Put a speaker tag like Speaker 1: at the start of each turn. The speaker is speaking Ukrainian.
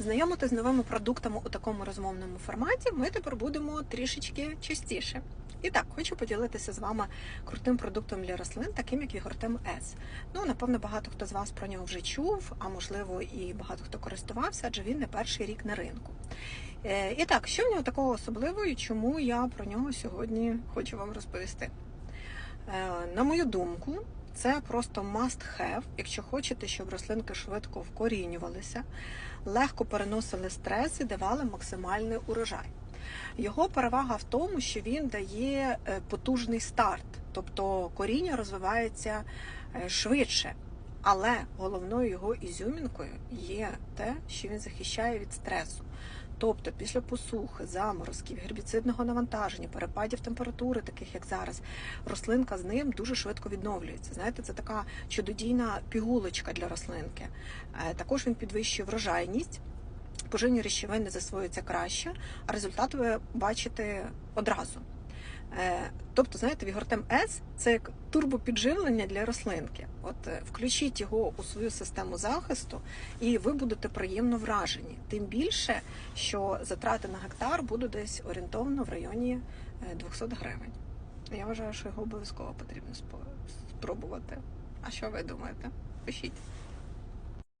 Speaker 1: Знайомити з новими продуктами у такому розмовному форматі ми тепер будемо трішечки частіше. І так, хочу поділитися з вами крутим продуктом для рослин, таким як Вігортем С. Ну, напевно, багато хто з вас про нього вже чув, а можливо і багато хто користувався, адже він не перший рік на ринку. Е, І так, що в нього такого особливого і чому я про нього сьогодні хочу вам розповісти? Е, На мою думку, це просто must have, якщо хочете, щоб рослинки швидко вкорінювалися, легко переносили стрес і давали максимальний урожай. Його перевага в тому, що він дає е, потужний старт, тобто коріння розвивається е, швидше. Але головною його ізюмінкою є те, що він захищає від стресу. Тобто після посухи, заморозків, гербіцидного навантаження, перепадів температури, таких як зараз, рослинка з ним дуже швидко відновлюється. Знаєте, це така чудодійна пігулочка для рослинки. Е, Також він підвищує врожайність. Поживні речовини засвоюються краще, а результат ви бачите одразу. Е, Тобто, знаєте, Вігортем С це як турбопідживлення для рослинки. От е, включіть його у свою систему захисту, і ви будете приємно вражені. Тим більше, що затрати на гектар будуть десь орієнтовно в районі е, 200 гривень. Я вважаю, що його обов'язково потрібно спробувати. А що ви думаєте? Пишіть.